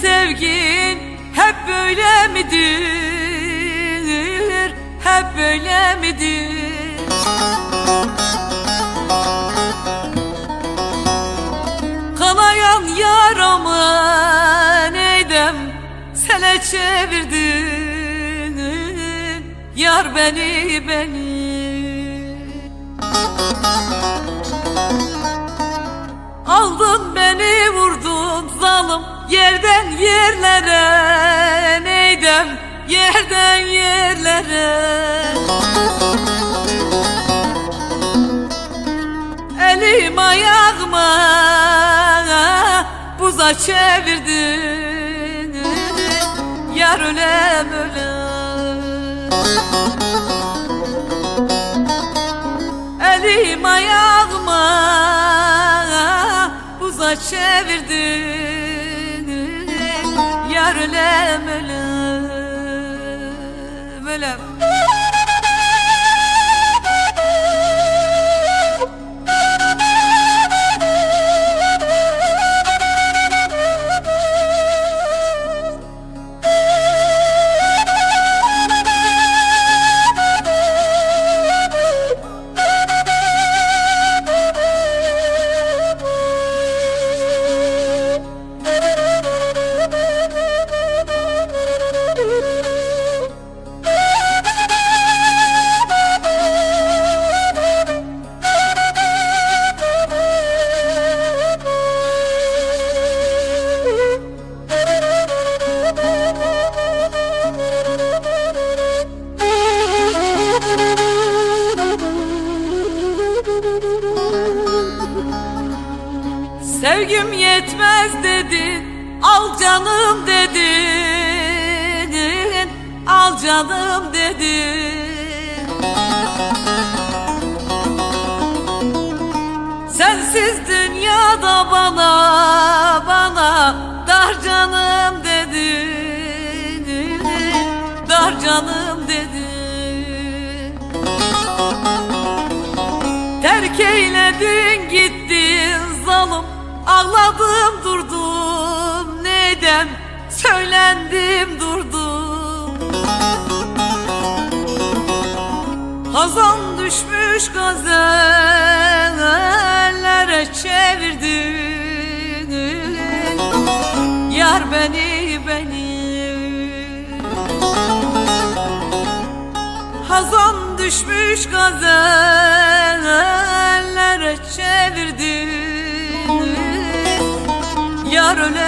Sevgin hep böyle midir? Hep böyle midir? Kanayan yaramı neydem sele çevirdin Yar beni beni Müzik yerden yerlere Neydem? Yerden yerlere. Elim ayağıma buza çevirdin. Yar ölem ölem. Elim ayağıma buza çevirdin ölem ölem ölem Sevgim yetmez dedin Al canım dedin Al canım dedin. Sensiz dünyada bana bana Dar canım dedin Dar canım dedin. Terk eyledin gittin Hazan düşmüş gazellere çevirdin. Yar beni beni. Hazan düşmüş gazellere çevirdin. Yar ölem